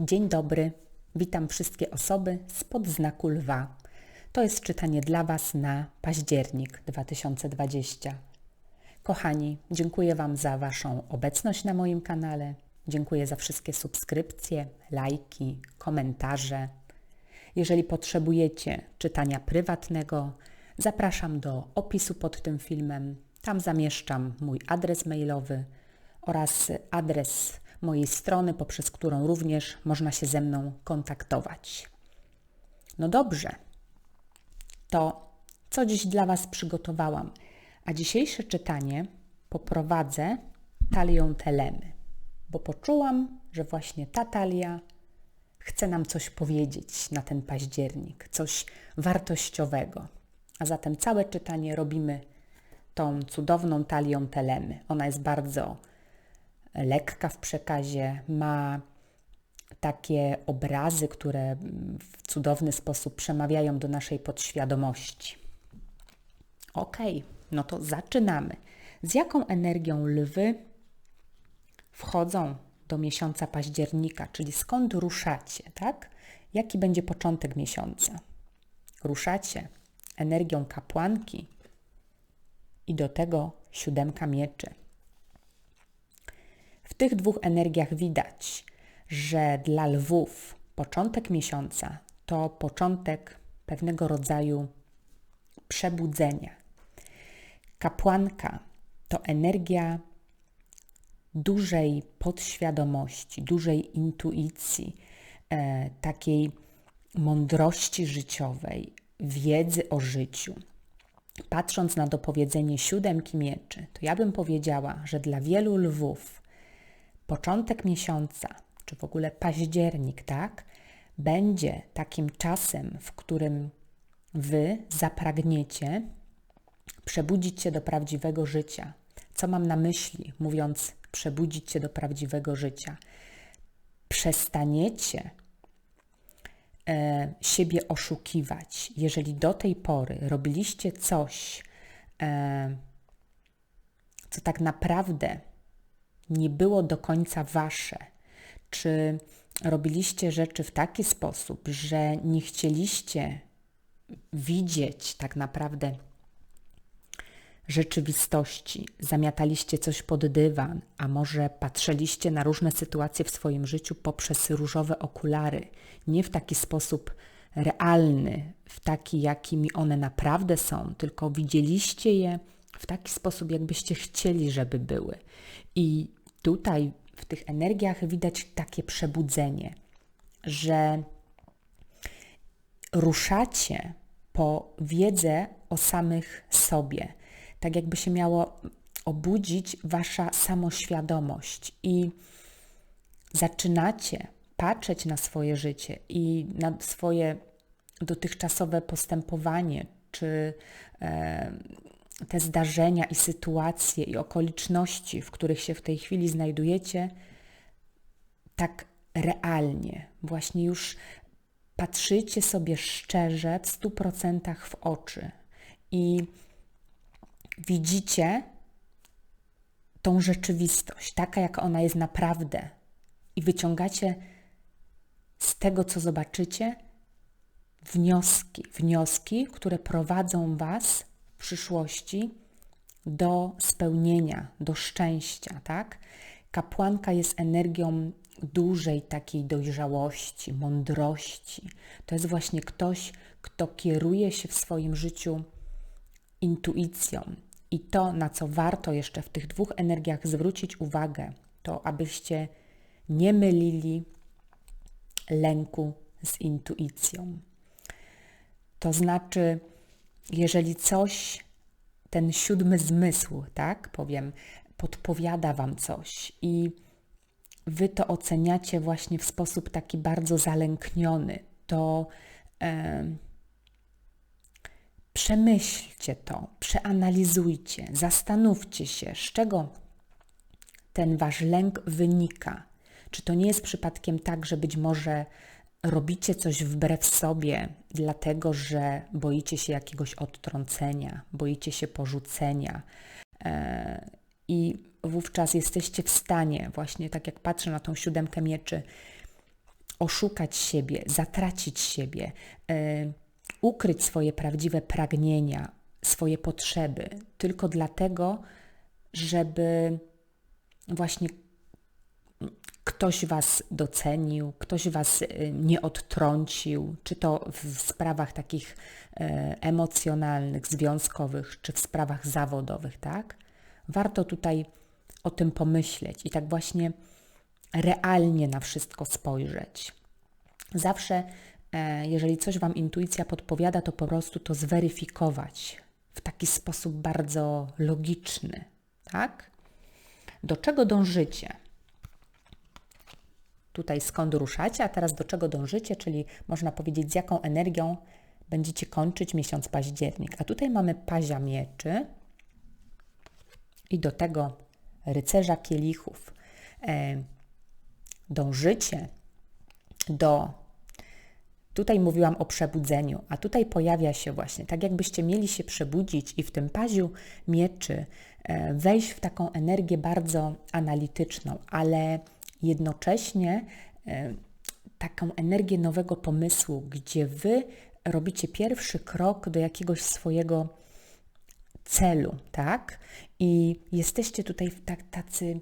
Dzień dobry, witam wszystkie osoby spod znaku lwa. To jest czytanie dla Was na październik 2020. Kochani, dziękuję Wam za Waszą obecność na moim kanale. Dziękuję za wszystkie subskrypcje, lajki, komentarze. Jeżeli potrzebujecie czytania prywatnego, zapraszam do opisu pod tym filmem. Tam zamieszczam mój adres mailowy oraz adres mojej strony, poprzez którą również można się ze mną kontaktować. No dobrze, to co dziś dla Was przygotowałam? A dzisiejsze czytanie poprowadzę talią telemy, bo poczułam, że właśnie ta talia chce nam coś powiedzieć na ten październik, coś wartościowego. A zatem całe czytanie robimy tą cudowną talią telemy. Ona jest bardzo lekka w przekazie, ma takie obrazy, które w cudowny sposób przemawiają do naszej podświadomości. Ok, no to zaczynamy. Z jaką energią lwy wchodzą do miesiąca października, czyli skąd ruszacie, tak? Jaki będzie początek miesiąca? Ruszacie energią kapłanki i do tego siódemka mieczy. W tych dwóch energiach widać, że dla lwów początek miesiąca to początek pewnego rodzaju przebudzenia. Kapłanka to energia dużej podświadomości, dużej intuicji, e, takiej mądrości życiowej, wiedzy o życiu. Patrząc na dopowiedzenie siódemki mieczy, to ja bym powiedziała, że dla wielu lwów początek miesiąca, czy w ogóle październik, tak, będzie takim czasem, w którym wy zapragniecie przebudzić się do prawdziwego życia. Co mam na myśli, mówiąc przebudzić się do prawdziwego życia? Przestaniecie e, siebie oszukiwać. Jeżeli do tej pory robiliście coś, e, co tak naprawdę nie było do końca wasze, czy robiliście rzeczy w taki sposób, że nie chcieliście widzieć tak naprawdę rzeczywistości, zamiataliście coś pod dywan, a może patrzyliście na różne sytuacje w swoim życiu poprzez różowe okulary, nie w taki sposób realny, w taki, jakimi one naprawdę są, tylko widzieliście je w taki sposób, jakbyście chcieli, żeby były. I tutaj w tych energiach widać takie przebudzenie, że ruszacie po wiedzę o samych sobie, tak jakby się miało obudzić wasza samoświadomość i zaczynacie patrzeć na swoje życie i na swoje dotychczasowe postępowanie, czy e, te zdarzenia i sytuacje i okoliczności, w których się w tej chwili znajdujecie, tak realnie, właśnie już patrzycie sobie szczerze w stu procentach w oczy i widzicie tą rzeczywistość, taka jak ona jest naprawdę, i wyciągacie z tego, co zobaczycie, wnioski, wnioski, które prowadzą Was przyszłości do spełnienia, do szczęścia, tak? Kapłanka jest energią dużej takiej dojrzałości, mądrości. To jest właśnie ktoś, kto kieruje się w swoim życiu intuicją. I to, na co warto jeszcze w tych dwóch energiach zwrócić uwagę, to abyście nie mylili lęku z intuicją. To znaczy, jeżeli coś, ten siódmy zmysł, tak powiem, podpowiada Wam coś i Wy to oceniacie właśnie w sposób taki bardzo zalękniony, to e, przemyślcie to, przeanalizujcie, zastanówcie się, z czego ten Wasz lęk wynika. Czy to nie jest przypadkiem tak, że być może robicie coś wbrew sobie, dlatego że boicie się jakiegoś odtrącenia, boicie się porzucenia. E, I wówczas jesteście w stanie, właśnie tak jak patrzę na tą siódemkę mieczy, oszukać siebie, zatracić siebie, y, ukryć swoje prawdziwe pragnienia, swoje potrzeby, tylko dlatego, żeby właśnie ktoś Was docenił, ktoś Was y, nie odtrącił, czy to w sprawach takich y, emocjonalnych, związkowych, czy w sprawach zawodowych, tak? Warto tutaj o tym pomyśleć i tak właśnie realnie na wszystko spojrzeć. Zawsze, e, jeżeli coś Wam intuicja podpowiada, to po prostu to zweryfikować w taki sposób bardzo logiczny, tak? Do czego dążycie? Tutaj skąd ruszacie, a teraz do czego dążycie, czyli można powiedzieć z jaką energią będziecie kończyć miesiąc październik. A tutaj mamy pazia mieczy i do tego rycerza kielichów. E, dążycie do. Tutaj mówiłam o przebudzeniu, a tutaj pojawia się właśnie, tak jakbyście mieli się przebudzić i w tym paziu mieczy e, wejść w taką energię bardzo analityczną, ale jednocześnie e, taką energię nowego pomysłu, gdzie wy robicie pierwszy krok do jakiegoś swojego celu, tak? I jesteście tutaj tacy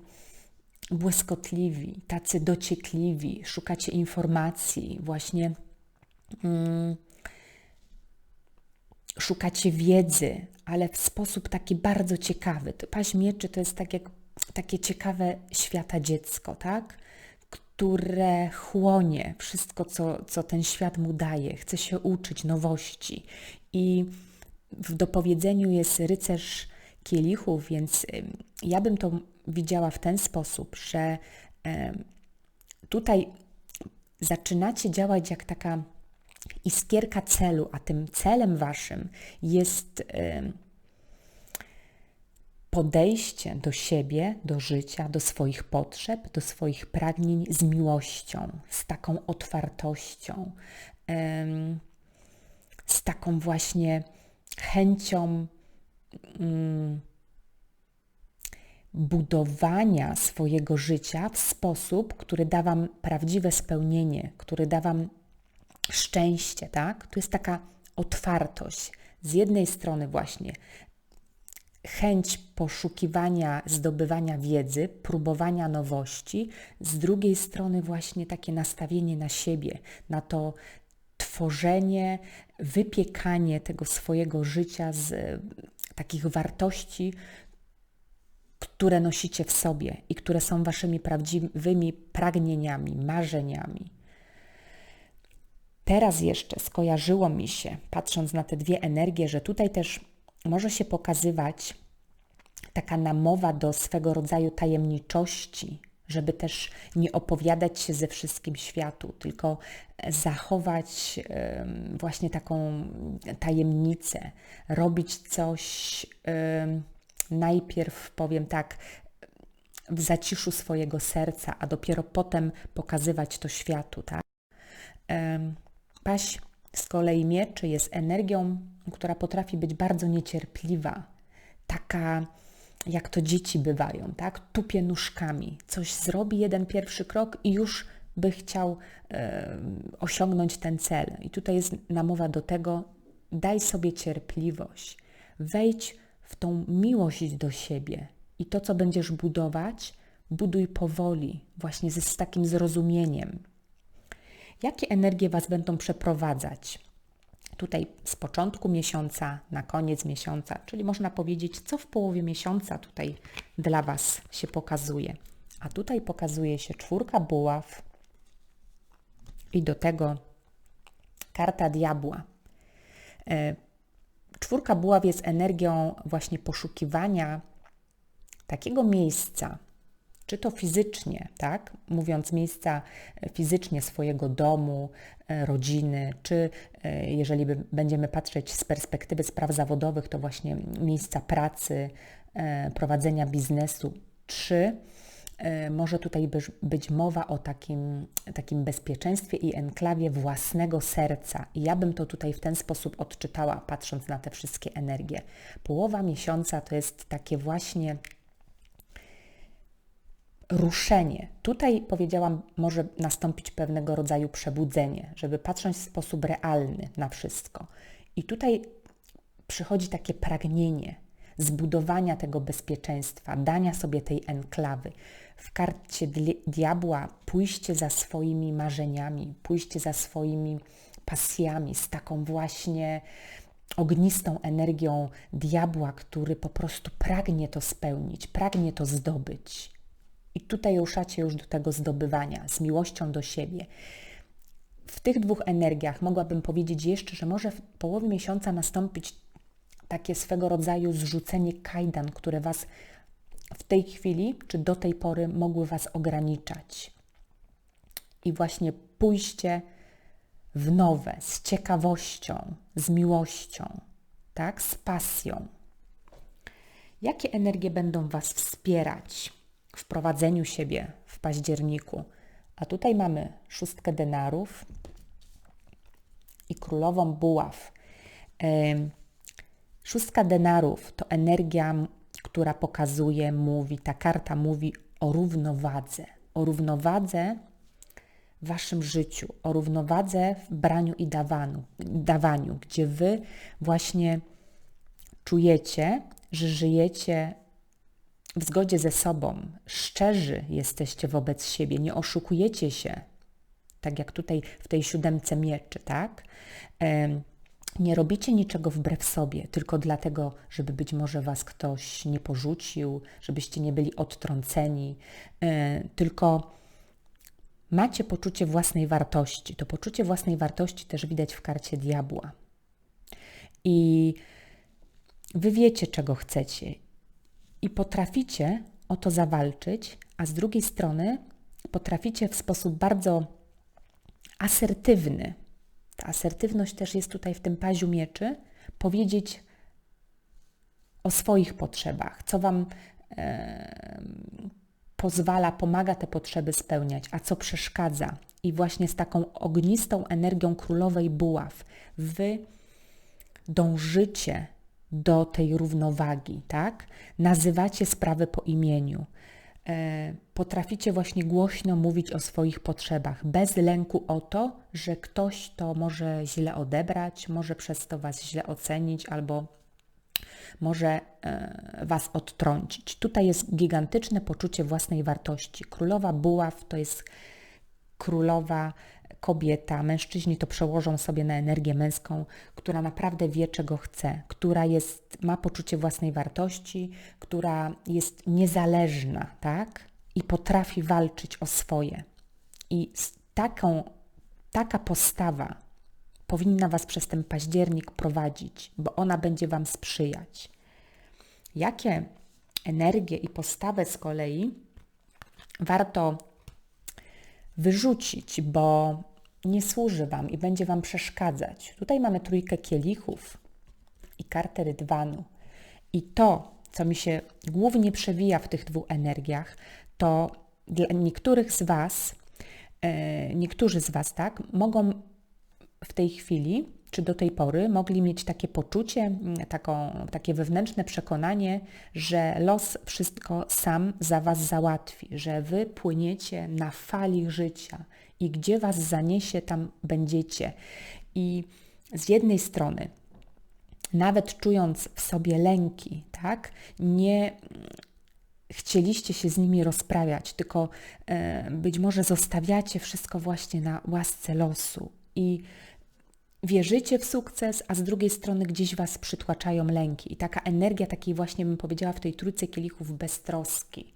błyskotliwi, tacy dociekliwi, szukacie informacji, właśnie mm, szukacie wiedzy, ale w sposób taki bardzo ciekawy. To paź mieczy to jest tak jak takie ciekawe świata dziecko, tak? które chłonie wszystko, co, co ten świat mu daje, chce się uczyć nowości. I w dopowiedzeniu jest rycerz kielichów, więc ja bym to widziała w ten sposób, że tutaj zaczynacie działać jak taka iskierka celu, a tym celem waszym jest podejście do siebie, do życia, do swoich potrzeb, do swoich pragnień z miłością, z taką otwartością, z taką właśnie chęcią mm, budowania swojego życia w sposób, który da Wam prawdziwe spełnienie, który da Wam szczęście, tak? To jest taka otwartość. Z jednej strony właśnie chęć poszukiwania, zdobywania wiedzy, próbowania nowości, z drugiej strony właśnie takie nastawienie na siebie, na to tworzenie, wypiekanie tego swojego życia z e, takich wartości, które nosicie w sobie i które są waszymi prawdziwymi pragnieniami, marzeniami. Teraz jeszcze skojarzyło mi się, patrząc na te dwie energie, że tutaj też może się pokazywać taka namowa do swego rodzaju tajemniczości, żeby też nie opowiadać się ze wszystkim światu, tylko zachować właśnie taką tajemnicę, robić coś najpierw, powiem tak, w zaciszu swojego serca, a dopiero potem pokazywać to światu, tak? Paś z kolei mieczy jest energią, która potrafi być bardzo niecierpliwa, taka jak to dzieci bywają, tak? Tupie nóżkami, coś zrobi jeden pierwszy krok i już by chciał e, osiągnąć ten cel. I tutaj jest namowa do tego, daj sobie cierpliwość, wejdź w tą miłość do siebie i to, co będziesz budować, buduj powoli, właśnie z, z takim zrozumieniem. Jakie energie Was będą przeprowadzać? Tutaj z początku miesiąca na koniec miesiąca, czyli można powiedzieć, co w połowie miesiąca tutaj dla Was się pokazuje. A tutaj pokazuje się czwórka buław i do tego karta diabła. E, czwórka buław jest energią właśnie poszukiwania takiego miejsca, czy to fizycznie, tak? Mówiąc miejsca fizycznie swojego domu, e, rodziny, czy e, jeżeli będziemy patrzeć z perspektywy spraw zawodowych, to właśnie miejsca pracy, e, prowadzenia biznesu, czy może tutaj być mowa o takim, takim bezpieczeństwie i enklawie własnego serca. I ja bym to tutaj w ten sposób odczytała, patrząc na te wszystkie energie. Połowa miesiąca to jest takie właśnie ruszenie. Tutaj powiedziałam, może nastąpić pewnego rodzaju przebudzenie, żeby patrzeć w sposób realny na wszystko. I tutaj przychodzi takie pragnienie zbudowania tego bezpieczeństwa, dania sobie tej enklawy. W karcie diabła pójście za swoimi marzeniami, pójście za swoimi pasjami, z taką właśnie ognistą energią diabła, który po prostu pragnie to spełnić, pragnie to zdobyć. I tutaj ruszacie już do tego zdobywania, z miłością do siebie. W tych dwóch energiach mogłabym powiedzieć jeszcze, że może w połowie miesiąca nastąpić takie swego rodzaju zrzucenie kajdan, które Was w tej chwili czy do tej pory mogły Was ograniczać. I właśnie pójście w nowe, z ciekawością, z miłością, tak, z pasją. Jakie energie będą Was wspierać w prowadzeniu siebie w październiku? A tutaj mamy szóstkę denarów i królową buław. Szóstka denarów to energia, która pokazuje, mówi, ta karta mówi o równowadze, o równowadze w waszym życiu, o równowadze w braniu i dawaniu, dawaniu gdzie wy właśnie czujecie, że żyjecie w zgodzie ze sobą, szczerzy jesteście wobec siebie, nie oszukujecie się, tak jak tutaj w tej siódemce mieczy, tak? Nie robicie niczego wbrew sobie, tylko dlatego, żeby być może was ktoś nie porzucił, żebyście nie byli odtrąceni, e, tylko macie poczucie własnej wartości. To poczucie własnej wartości też widać w karcie diabła. I wy wiecie, czego chcecie i potraficie o to zawalczyć, a z drugiej strony potraficie w sposób bardzo asertywny, ta asertywność też jest tutaj w tym paziu mieczy, powiedzieć o swoich potrzebach, co Wam e, pozwala, pomaga te potrzeby spełniać, a co przeszkadza. I właśnie z taką ognistą energią królowej buław Wy dążycie do tej równowagi, tak? Nazywacie sprawy po imieniu. E, potraficie właśnie głośno mówić o swoich potrzebach, bez lęku o to, że ktoś to może źle odebrać, może przez to Was źle ocenić albo może e, Was odtrącić. Tutaj jest gigantyczne poczucie własnej wartości. Królowa buław to jest królowa kobieta, mężczyźni to przełożą sobie na energię męską, która naprawdę wie, czego chce, która jest, ma poczucie własnej wartości, która jest niezależna, tak? I potrafi walczyć o swoje. I taką, taka postawa powinna Was przez ten październik prowadzić, bo ona będzie Wam sprzyjać. Jakie energie i postawę z kolei warto wyrzucić, bo nie służy Wam i będzie Wam przeszkadzać. Tutaj mamy trójkę kielichów i kartę rydwanu. I to, co mi się głównie przewija w tych dwóch energiach, to dla niektórych z Was, e, niektórzy z Was, tak, mogą w tej chwili, czy do tej pory, mogli mieć takie poczucie, taką, takie wewnętrzne przekonanie, że los wszystko sam za Was załatwi, że Wy płyniecie na fali życia i gdzie Was zaniesie, tam będziecie. I z jednej strony, nawet czując w sobie lęki, tak, nie chcieliście się z nimi rozprawiać, tylko e, być może zostawiacie wszystko właśnie na łasce losu i wierzycie w sukces, a z drugiej strony gdzieś Was przytłaczają lęki. I taka energia, takiej właśnie bym powiedziała w tej trójce kielichów beztroski,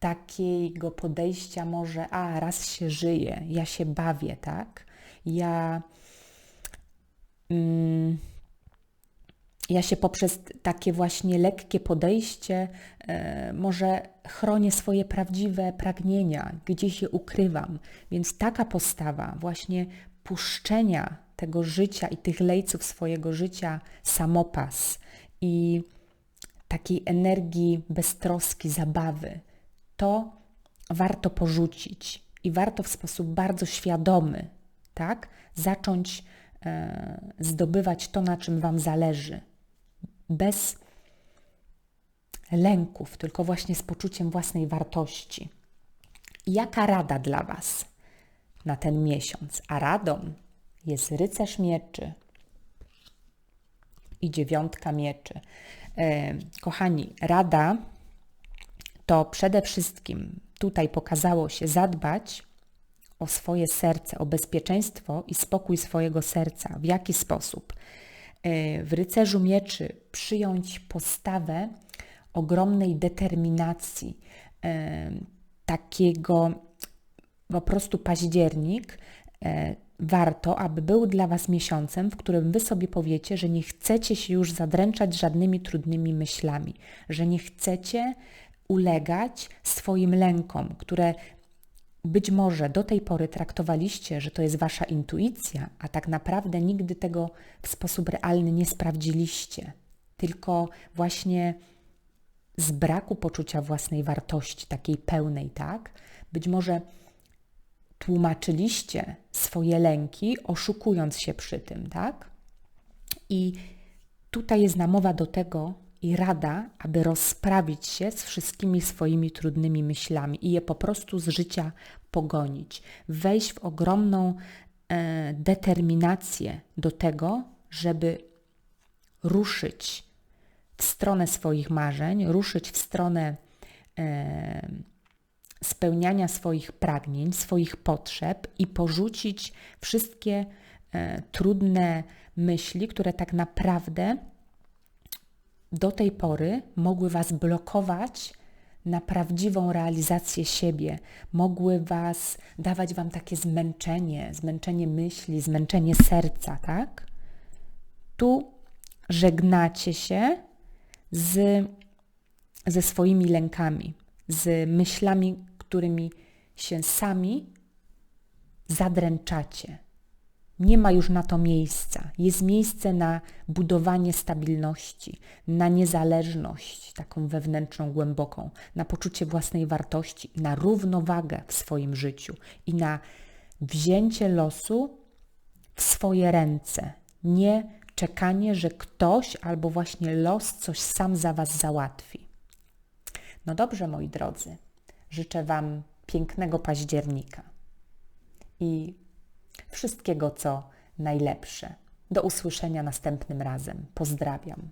takiego podejścia może, a raz się żyje, ja się bawię, tak? Ja, mm, ja się poprzez takie właśnie lekkie podejście e, może chronię swoje prawdziwe pragnienia, gdzieś je ukrywam. Więc taka postawa właśnie puszczenia tego życia i tych lejców swojego życia samopas i takiej energii beztroski, zabawy, to warto porzucić i warto w sposób bardzo świadomy, tak, zacząć e, zdobywać to, na czym Wam zależy, bez lęków, tylko właśnie z poczuciem własnej wartości. Jaka rada dla Was na ten miesiąc? A radą jest rycerz mieczy i dziewiątka mieczy. E, kochani, rada to przede wszystkim tutaj pokazało się zadbać o swoje serce, o bezpieczeństwo i spokój swojego serca. W jaki sposób? E, w rycerzu mieczy przyjąć postawę ogromnej determinacji, e, takiego po prostu październik e, warto, aby był dla Was miesiącem, w którym Wy sobie powiecie, że nie chcecie się już zadręczać żadnymi trudnymi myślami, że nie chcecie ulegać swoim lękom, które być może do tej pory traktowaliście, że to jest Wasza intuicja, a tak naprawdę nigdy tego w sposób realny nie sprawdziliście, tylko właśnie z braku poczucia własnej wartości, takiej pełnej, tak? Być może tłumaczyliście swoje lęki, oszukując się przy tym, tak? I tutaj jest namowa do tego i rada, aby rozprawić się z wszystkimi swoimi trudnymi myślami i je po prostu z życia pogonić. Wejść w ogromną e, determinację do tego, żeby ruszyć w stronę swoich marzeń, ruszyć w stronę e, spełniania swoich pragnień, swoich potrzeb i porzucić wszystkie e, trudne myśli, które tak naprawdę do tej pory mogły Was blokować na prawdziwą realizację siebie, mogły Was dawać Wam takie zmęczenie, zmęczenie myśli, zmęczenie serca, tak? Tu żegnacie się z, ze swoimi lękami, z myślami, którymi się sami zadręczacie. Nie ma już na to miejsca. Jest miejsce na budowanie stabilności, na niezależność, taką wewnętrzną, głęboką, na poczucie własnej wartości, na równowagę w swoim życiu i na wzięcie losu w swoje ręce. Nie czekanie, że ktoś albo właśnie los coś sam za Was załatwi. No dobrze, moi drodzy, życzę Wam pięknego października i wszystkiego, co najlepsze. Do usłyszenia następnym razem. Pozdrawiam.